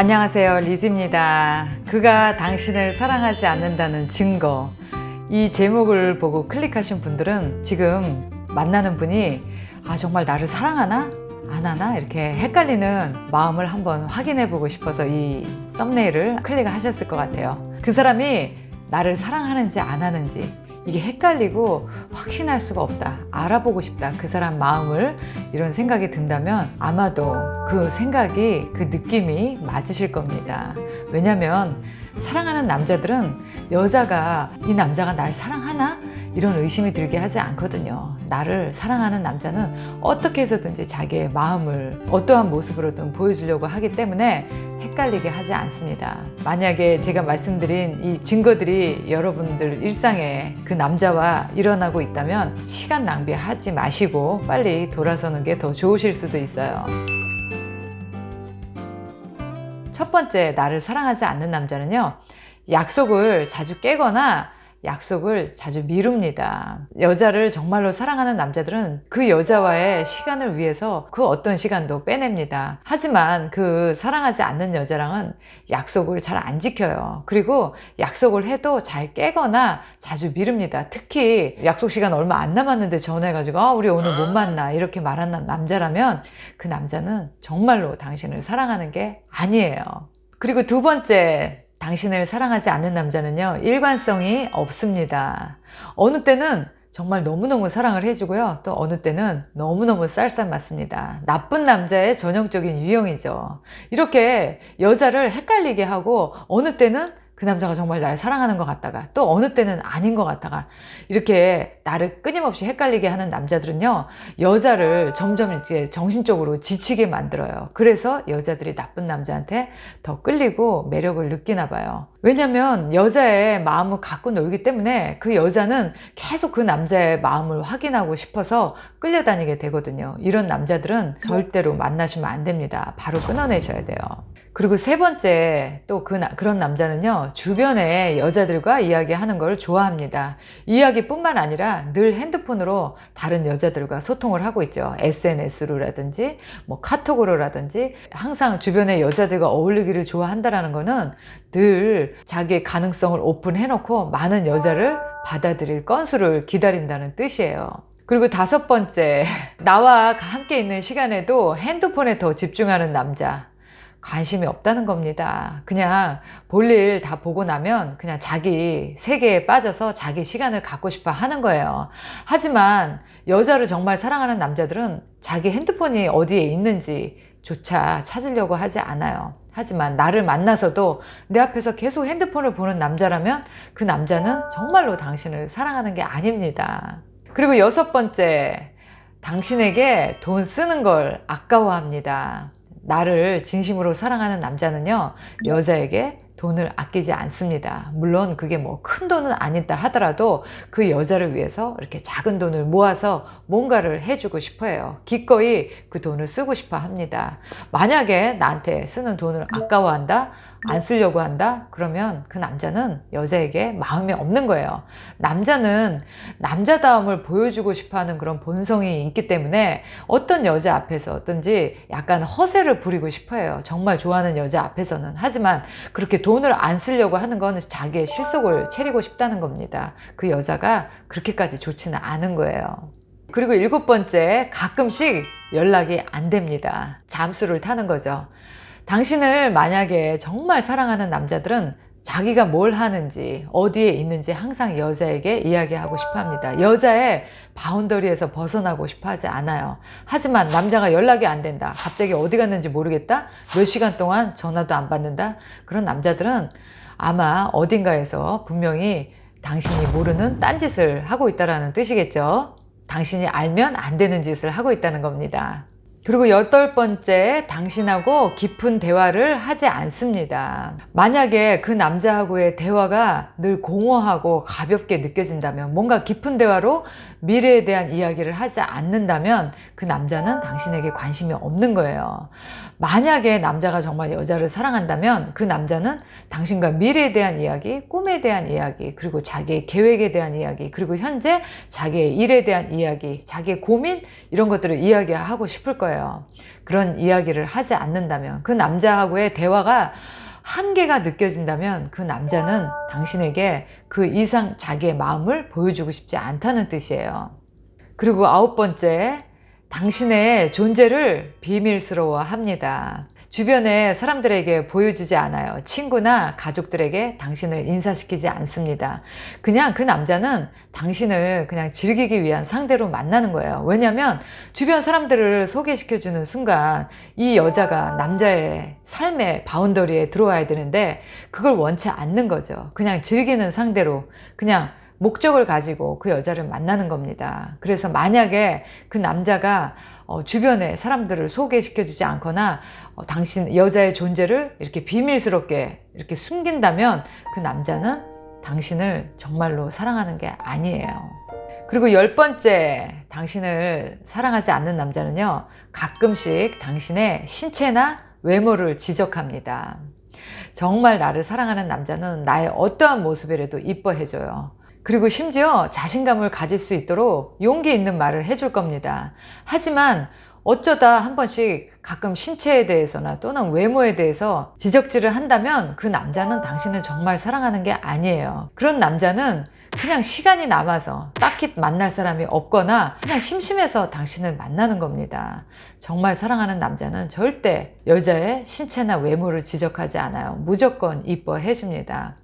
안녕하세요. 리즈입니다. 그가 당신을 사랑하지 않는다는 증거. 이 제목을 보고 클릭하신 분들은 지금 만나는 분이 아, 정말 나를 사랑하나? 안 하나? 이렇게 헷갈리는 마음을 한번 확인해 보고 싶어서 이 썸네일을 클릭하셨을 것 같아요. 그 사람이 나를 사랑하는지 안 하는지 이게 헷갈리고 확신할 수가 없다. 알아보고 싶다. 그 사람 마음을 이런 생각이 든다면 아마도 그 생각이 그 느낌이 맞으실 겁니다. 왜냐면 사랑하는 남자들은 여자가 이 남자가 날 사랑하나? 이런 의심이 들게 하지 않거든요. 나를 사랑하는 남자는 어떻게 해서든지 자기의 마음을 어떠한 모습으로든 보여주려고 하기 때문에 헷갈리게 하지 않습니다. 만약에 제가 말씀드린 이 증거들이 여러분들 일상에 그 남자와 일어나고 있다면 시간 낭비하지 마시고 빨리 돌아서는 게 더 좋으실 수도 있어요. 첫 번째, 나를 사랑하지 않는 남자는요, 약속을 자주 깨거나 약속을 자주 미룹니다. 여자를 정말로 사랑하는 남자들은 그 여자와의 시간을 위해서 그 어떤 시간도 빼냅니다. 하지만 그 사랑하지 않는 여자랑은 약속을 잘 안 지켜요. 그리고 약속을 해도 잘 깨거나 자주 미룹니다. 특히 약속 시간 얼마 안 남았는데 전화해가지고 아, 우리 오늘 못 만나 이렇게 말하는 남자라면 그 남자는 정말로 당신을 사랑하는 게 아니에요. 그리고 두 번째, 당신을 사랑하지 않는 남자는요, 일관성이 없습니다. 어느 때는 정말 너무너무 사랑을 해주고요. 또 어느 때는 너무너무 쌀쌀 맞습니다. 나쁜 남자의 전형적인 유형이죠. 이렇게 여자를 헷갈리게 하고 어느 때는 그 남자가 정말 날 사랑하는 것 같다가 또 어느 때는 아닌 것 같다가 이렇게 나를 끊임없이 헷갈리게 하는 남자들은요 여자를 점점 이제 정신적으로 지치게 만들어요. 그래서 여자들이 나쁜 남자한테 더 끌리고 매력을 느끼나 봐요. 왜냐면 여자의 마음을 갖고 놀기 때문에 그 여자는 계속 그 남자의 마음을 확인하고 싶어서 끌려다니게 되거든요. 이런 남자들은 절대로 만나시면 안 됩니다. 바로 끊어내셔야 돼요. 그리고 세 번째 또 그 그런 남자는요 주변의 여자들과 이야기하는 걸 좋아합니다. 이야기뿐만 아니라 늘 핸드폰으로 다른 여자들과 소통을 하고 있죠. SNS로라든지 뭐 카톡으로라든지 항상 주변의 여자들과 어울리기를 좋아한다라는 거는 늘 자기의 가능성을 오픈해놓고 많은 여자를 받아들일 건수를 기다린다는 뜻이에요. 그리고 다섯 번째, 나와 함께 있는 시간에도 핸드폰에 더 집중하는 남자. 관심이 없다는 겁니다. 그냥 볼일 다 보고 나면 그냥 자기 세계에 빠져서 자기 시간을 갖고 싶어 하는 거예요. 하지만 여자를 정말 사랑하는 남자들은 자기 핸드폰이 어디에 있는지 조차 찾으려고 하지 않아요. 하지만 나를 만나서도 내 앞에서 계속 핸드폰을 보는 남자라면 그 남자는 정말로 당신을 사랑하는 게 아닙니다. 그리고 여섯 번째, 당신에게 돈 쓰는 걸 아까워합니다. 나를 진심으로 사랑하는 남자는요, 여자에게 돈을 아끼지 않습니다. 물론 그게 뭐 큰 돈은 아니다 하더라도 그 여자를 위해서 이렇게 작은 돈을 모아서 뭔가를 해주고 싶어 해요. 기꺼이 그 돈을 쓰고 싶어 합니다. 만약에 나한테 쓰는 돈을 아까워한다? 안 쓰려고 한다? 그러면 그 남자는 여자에게 마음이 없는 거예요. 남자는 남자다움을 보여주고 싶어 하는 그런 본성이 있기 때문에 어떤 여자 앞에서든지 약간 허세를 부리고 싶어 해요. 정말 좋아하는 여자 앞에서는. 하지만 그렇게 돈을 안 쓰려고 하는 건 자기의 실속을 차리고 싶다는 겁니다. 그 여자가 그렇게까지 좋지는 않은 거예요. 그리고 일곱 번째, 가끔씩 연락이 안 됩니다. 잠수를 타는 거죠. 당신을 만약에 정말 사랑하는 남자들은 자기가 뭘 하는지, 어디에 있는지 항상 여자에게 이야기하고 싶어 합니다. 여자의 바운더리에서 벗어나고 싶어 하지 않아요. 하지만 남자가 연락이 안 된다. 갑자기 어디 갔는지 모르겠다. 몇 시간 동안 전화도 안 받는다. 그런 남자들은 아마 어딘가에서 분명히 당신이 모르는 딴짓을 하고 있다는 뜻이겠죠. 당신이 알면 안 되는 짓을 하고 있다는 겁니다. 그리고 여덟 번째, 당신하고 깊은 대화를 하지 않습니다. 만약에 그 남자하고의 대화가 늘 공허하고 가볍게 느껴진다면, 뭔가 깊은 대화로 미래에 대한 이야기를 하지 않는다면, 그 남자는 당신에게 관심이 없는 거예요. 만약에 남자가 정말 여자를 사랑한다면, 그 남자는 당신과 미래에 대한 이야기, 꿈에 대한 이야기, 그리고 자기의 계획에 대한 이야기, 그리고 현재 자기의 일에 대한 이야기, 자기의 고민, 이런 것들을 이야기하고 싶을 거예요. 그런 이야기를 하지 않는다면 그 남자하고의 대화가 한계가 느껴진다면 그 남자는 당신에게 그 이상 자기의 마음을 보여주고 싶지 않다는 뜻이에요. 그리고 아홉 번째, 당신의 존재를 비밀스러워 합니다. 주변의 사람들에게 보여주지 않아요. 친구나 가족들에게 당신을 인사시키지 않습니다. 그냥 그 남자는 당신을 그냥 즐기기 위한 상대로 만나는 거예요. 왜냐면 주변 사람들을 소개시켜주는 순간 이 여자가 남자의 삶의 바운더리에 들어와야 되는데 그걸 원치 않는 거죠. 그냥 즐기는 상대로 그냥 목적을 가지고 그 여자를 만나는 겁니다. 그래서 만약에 그 남자가 어, 주변에 사람들을 소개시켜주지 않거나 어, 당신 여자의 존재를 이렇게 비밀스럽게 이렇게 숨긴다면 그 남자는 당신을 정말로 사랑하는 게 아니에요. 그리고 열 번째, 당신을 사랑하지 않는 남자는요, 가끔씩 당신의 신체나 외모를 지적합니다. 정말 나를 사랑하는 남자는 나의 어떠한 모습이라도 이뻐해줘요. 그리고 심지어 자신감을 가질 수 있도록 용기 있는 말을 해줄 겁니다. 하지만 어쩌다 한 번씩 가끔 신체에 대해서나 또는 외모에 대해서 지적질을 한다면 그 남자는 당신을 정말 사랑하는 게 아니에요. 그런 남자는 그냥 시간이 남아서 딱히 만날 사람이 없거나 그냥 심심해서 당신을 만나는 겁니다. 정말 사랑하는 남자는 절대 여자의 신체나 외모를 지적하지 않아요. 무조건 이뻐해 줍니다.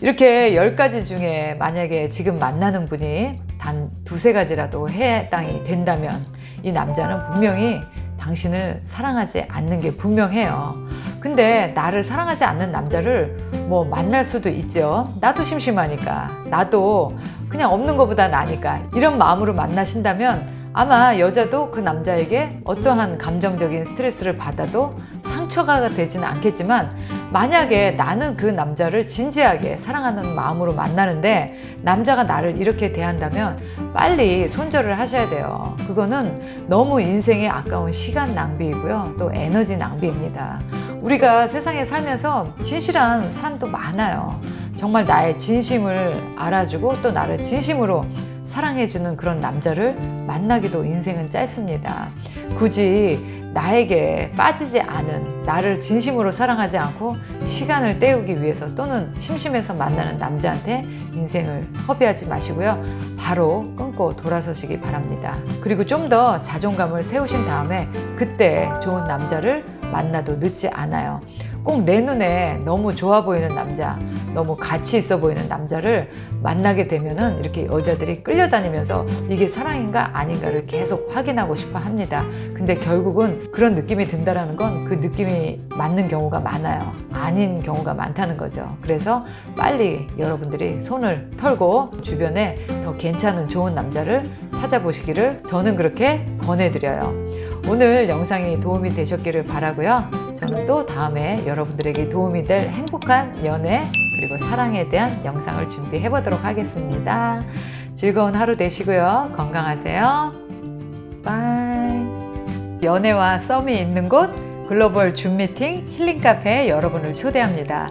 이렇게 열 가지 중에 만약에 지금 만나는 분이 단 두세 가지라도 해당이 된다면 이 남자는 분명히 당신을 사랑하지 않는 게 분명해요. 근데 나를 사랑하지 않는 남자를 뭐 만날 수도 있죠. 나도 심심하니까. 나도 그냥 없는 것보다 나니까. 이런 마음으로 만나신다면 아마 여자도 그 남자에게 어떠한 감정적인 스트레스를 받아도 상처가 되지는 않겠지만 만약에 나는 그 남자를 진지하게 사랑하는 마음으로 만나는데 남자가 나를 이렇게 대한다면 빨리 손절을 하셔야 돼요. 그거는 너무 인생에 아까운 시간 낭비이고요. 또 에너지 낭비입니다. 우리가 세상에 살면서 진실한 사람도 많아요. 정말 나의 진심을 알아주고 또 나를 진심으로 사랑해주는 그런 남자를 만나기도 인생은 짧습니다. 굳이 나에게 빠지지 않은 나를 진심으로 사랑하지 않고 시간을 때우기 위해서 또는 심심해서 만나는 남자한테 인생을 허비하지 마시고요. 바로 끊고 돌아서시기 바랍니다. 그리고 좀 더 자존감을 세우신 다음에 그때 좋은 남자를 만나도 늦지 않아요. 꼭 내 눈에 너무 좋아 보이는 남자, 너무 가치 있어 보이는 남자를 만나게 되면은 이렇게 여자들이 끌려다니면서 이게 사랑인가 아닌가를 계속 확인하고 싶어 합니다. 근데 결국은 그런 느낌이 든다라는 건 그 느낌이 맞는 경우가 많아요. 아닌 경우가 많다는 거죠. 그래서 빨리 여러분들이 손을 털고 주변에 더 괜찮은 좋은 남자를 찾아보시기를 저는 그렇게 권해드려요. 오늘 영상이 도움이 되셨기를 바라고요. 저는 또 다음에 여러분들에게 도움이 될 행복한 연애 그리고 사랑에 대한 영상을 준비해 보도록 하겠습니다. 즐거운 하루 되시고요. 건강하세요. 바이. 연애와 썸이 있는 곳 글로벌 줌 미팅 힐링 카페에 여러분을 초대합니다.